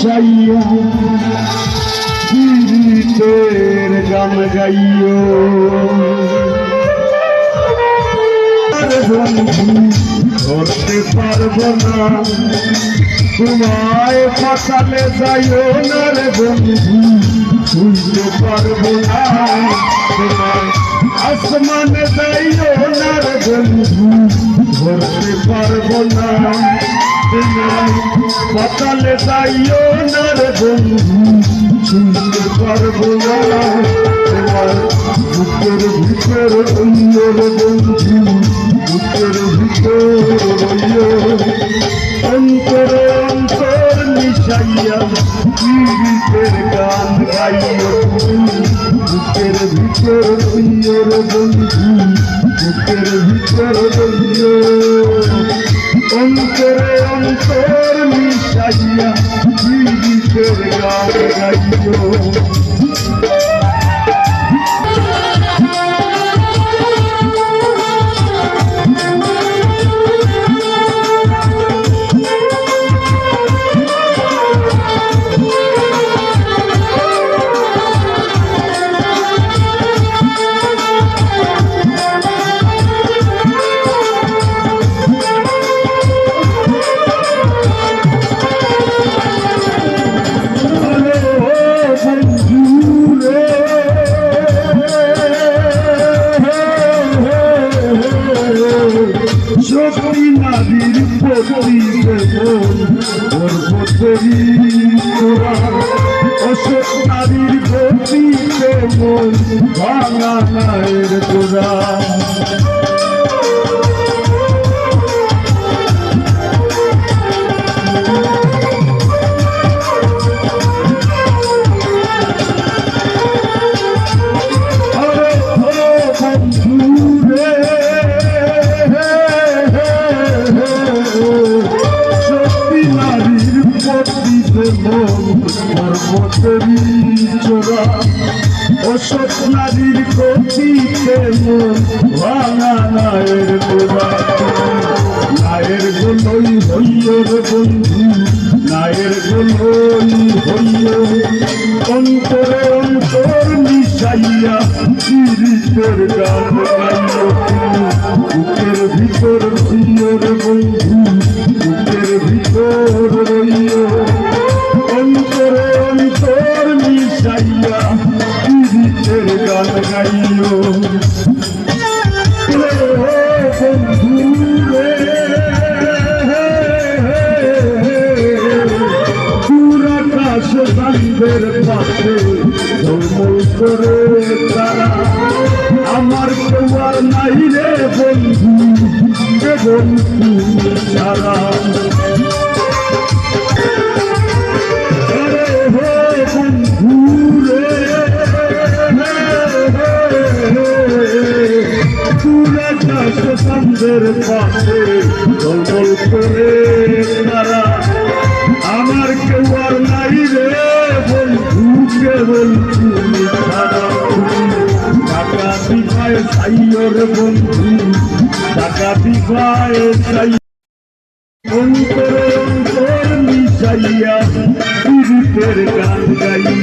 মিশাইয়া গীতের গান গাইও। ধরতে পারব না। তোমায় পাতালে যাইও না রে বন্ধু শুনতে পারব না। তোমায় আসমানে যাইও না রে বন্ধু, ধরতে পারব না। পাতালে যাইও না রে বন্ধু শুনতে পারব না তোমার বুকের ভিতর অন্য রে বন্ধু, বুকের ভিতর অন্তরে অন্তর মিশাইয়া গীতের গান গাইও বুকের ভিতর রইও বন্ধু, বুকের ভিতর রইও। অন্তরে অন্তর মিশাইয়া গীতের গান গাইও। সত্যি নারীর প্রতি ওর তোরা অসৎ নারীর প্রতি মন ভাঙা নায়ের তোরা আরে ও মর্মতেরই চোরা অসৎ নারীর মন ভাঙা নায়ের গোড়া নায়ের গোলই হইয় বন্ধু ভিতর ভিতর বান্ধের পাশে ঝলমল করে তারা আমার কেউ আর নাই রে বন্ধু বন্ধু সারা পাশে ঝলমল করে তারা, আমার কেউ আর নাই রে বন্ধু, কেবল তুমি ছাড়া টাকা দিবায় চাইও রে বন্ধু, টাকা দিবায় চাই অন্তরে অন্তর মিশাইয়া গান গাই